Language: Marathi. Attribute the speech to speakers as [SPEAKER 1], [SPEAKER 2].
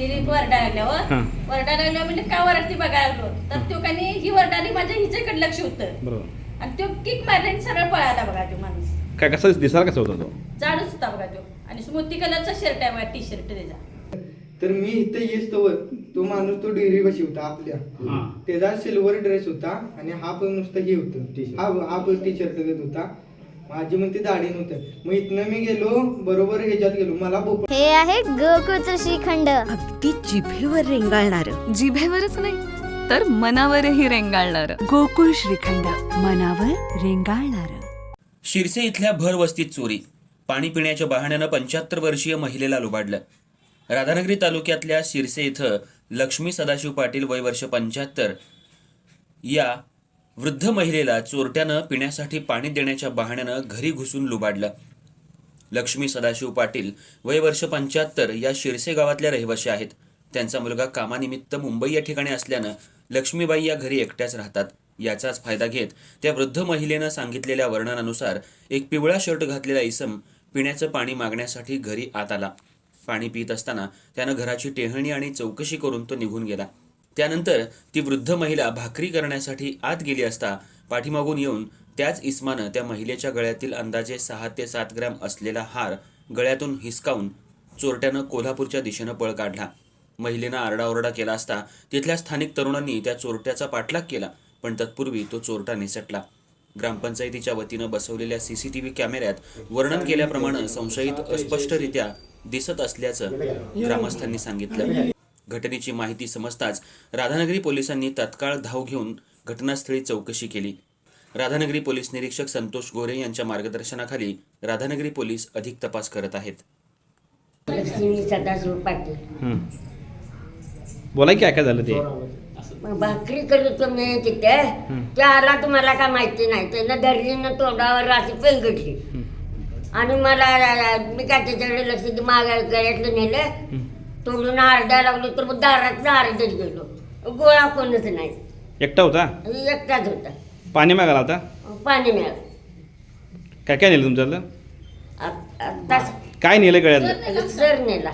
[SPEAKER 1] गेलेली वरडा लागल्यावर
[SPEAKER 2] हां.
[SPEAKER 1] वरडा लागल्यावर म्हणजे का वरडती बघायला लागलो? तर तो काही ही वरडाली माझ्या हिच्याकडे लक्ष होतं.
[SPEAKER 2] बरोबर.
[SPEAKER 1] आणि तो किक मारला सरळ पळाला बघा तो माणूस.
[SPEAKER 2] काय कसा दिसायला कसा होता तो?
[SPEAKER 1] जाडच होता बघा तो. आणि स्मृती कलरचा शर्ट आहे बघा टी शर्ट त्याचा.
[SPEAKER 3] तर मी इथं येस तोवर तो माणूस तो डेअरी बशी होता आपल्या. त्याचा सिल्वर ड्रेस होता आणि हा पण नुसतं हे होतं. हा हा पण टी शर्ट घेत होता. माझी म्हणते दाढी नव्हतं. मग इथनं मी गेलो बरोबर ह्याच्यात गेलो. मला भोपळा
[SPEAKER 4] हे आहे गोकुळचं श्रीखंड
[SPEAKER 5] अगदी जिभेवर रेंगाळणार.
[SPEAKER 6] जिभेवरच नाही तर मनावरही रेंगाळणार.
[SPEAKER 5] गोकुळ श्रीखंड मनावर रेंगाळणार.
[SPEAKER 7] शिरसे इथल्या भर वस्तीत चोरी. पाणी पिण्याच्या बहाण्यानं पंच्याहत्तर वर्षीय महिलेला लुबाडलं. राधानगरी तालुक्यातल्या शिरसे इथं लक्ष्मी सदाशिव पाटील वय वर्ष पंच्याहत्तर या वृद्ध महिलेला चोरट्यानं पिण्यासाठी पाणी देण्याच्या बहाण्यानं घरी घुसून लुबाडलं. लक्ष्मी सदाशिव पाटील वय वर्ष पंच्याहत्तर या शिरसे गावातल्या रहिवाशी आहेत. त्यांचा मुलगा कामानिमित्त मुंबई या ठिकाणी असल्यानं लक्ष्मीबाई या घरी एकट्याच राहतात. याचाच फायदा घेत त्या वृद्ध महिलेनं सांगितलेल्या वर्णनानुसार एक पिवळा शर्ट घातलेला इसम पिण्याचं पाणी मागण्यासाठी घरी आत आला. पाणी पित असताना त्यानं घराची टेहळणी आणि चौकशी करून तो निघून गेला. त्यानंतर ती वृद्ध महिला भाकरी करण्यासाठी आत गेली असता पाठीमागून येऊन त्याच इस्मानं त्या महिलेच्या गळ्यातील अंदाजे सहा ते सात ग्रॅम असलेला हार गळ्यातून हिसकावून चोरट्यानं कोल्हापूरच्या दिशेनं पळ काढला. महिलेनं आरडाओरडा केला असता तिथल्या स्थानिक तरुणांनी त्या चोरट्याचा पाठलाग केला पण तत्पूर्वी तो चोरटा निसटला. ग्रामपंचायतीच्या वतीनं बसवलेल्या सीसीटीव्ही कॅमेऱ्यात वर्णन केल्याप्रमाणे संशयित अस्पष्टरित्या दिसत असल्याचं ग्रामस्थांनी सांगितलं. घटनेची माहिती समजताच राधानगरी पोलिसांनी तत्काळ धाव घेऊन घटनास्थळी चौकशी केली. राधानगरी पोलीस निरीक्षक संतोष गोरे यांच्या मार्गदर्शनाखाली राधानगरी पोलीस अधिक तपास करत आहेत.
[SPEAKER 2] बोला की काय काय झालं ते?
[SPEAKER 8] भाकरी करत मी तिथे. ते आला तुम्हाला काय माहिती नाही. त्यानं धरलीनं तोंडावर अशी पेंगटली आणि मला मी काय त्याच्याकडे लक्ष दे माग गळ्यातलं नेलं. तोडून अर्धा लागलो तर मग दारात अर्धच गेलो. गोळा कोणच नाही.
[SPEAKER 2] एकटा होता?
[SPEAKER 8] एकटाच होता.
[SPEAKER 2] पाणी मागायला होता?
[SPEAKER 8] पाणी मिळालं
[SPEAKER 2] काय काय नेलं तुमच्यातलं?
[SPEAKER 8] आ-
[SPEAKER 2] काय नेलं गळ्यातलं?
[SPEAKER 8] सर नेला.